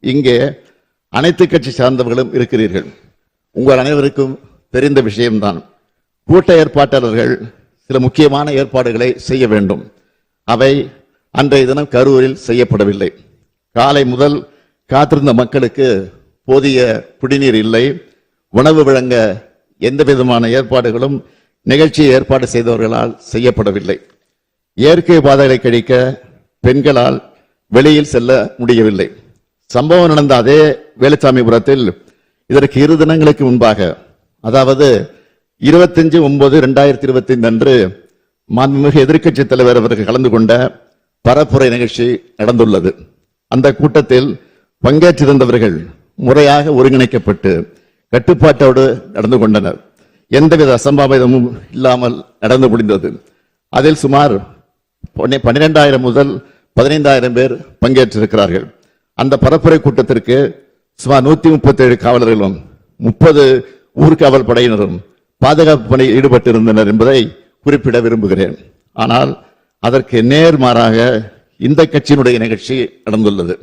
இங்கே அனைத்து கட்சி சார்ந்தவர்களும் இருக்கிறீர்கள். உங்கள் அனைவருக்கும் தெரிந்த விஷயம்தான். கூட்ட ஏற்பாட்டாளர்கள் சில முக்கியமான ஏற்பாடுகளை செய்ய வேண்டும். அவை அன்றைய தினம் கரூரில் செய்யப்படவில்லை. காலை முதல் காத்திருந்த மக்களுக்கு போதிய குடிநீர் இல்லை. உணவு வழங்க எந்த விதமான ஏற்பாடுகளும் நிகழ்ச்சியை ஏற்பாடு செய்தவர்களால் செய்யப்படவில்லை. இயற்கை பாதைகளை கழிக்க பெண்களால் வெளியில் செல்ல முடியவில்லை. சம்பவம் நடந்த அதே வேலுச்சாமிபுரத்தில் இதற்கு இரு தினங்களுக்கு முன்பாக அதாவது இருபத்தஞ்சு ஒன்பது ரெண்டாயிரத்தி இருபத்தி ஐந்து அன்று மாண்புமிகு எதிர்க்கட்சி தலைவர் அவர்கள் கலந்து கொண்ட பரப்புரை நிகழ்ச்சி நடந்துள்ளது. அந்த கூட்டத்தில் பங்கேற்றிருந்தவர்கள் முறையாக ஒருங்கிணைக்கப்பட்டு கட்டுப்பாட்டோடு நடந்து கொண்டனர். எந்தவித அசம்பாவிதமும் இல்லாமல் நடந்து முடிந்தது. அதில் சுமார் பன்னிரெண்டாயிரம் பன்னிரெண்டாயிரம் முதல் பதினைந்தாயிரம் பேர் பங்கேற்றிருக்கிறார்கள். அந்த பரப்புரை கூட்டத்திற்கு சுமார் நூத்தி முப்பத்தி ஏழு காவலர்களும் முப்பது ஊர்காவல் படையினரும் பாதுகாப்பு பணியில் ஈடுபட்டிருந்தனர் என்பதை குறிப்பிட விரும்புகிறேன். ஆனால் அதற்கு நேர்மாறாக இந்த கட்சியினுடைய நிகழ்ச்சி நடந்துள்ளது.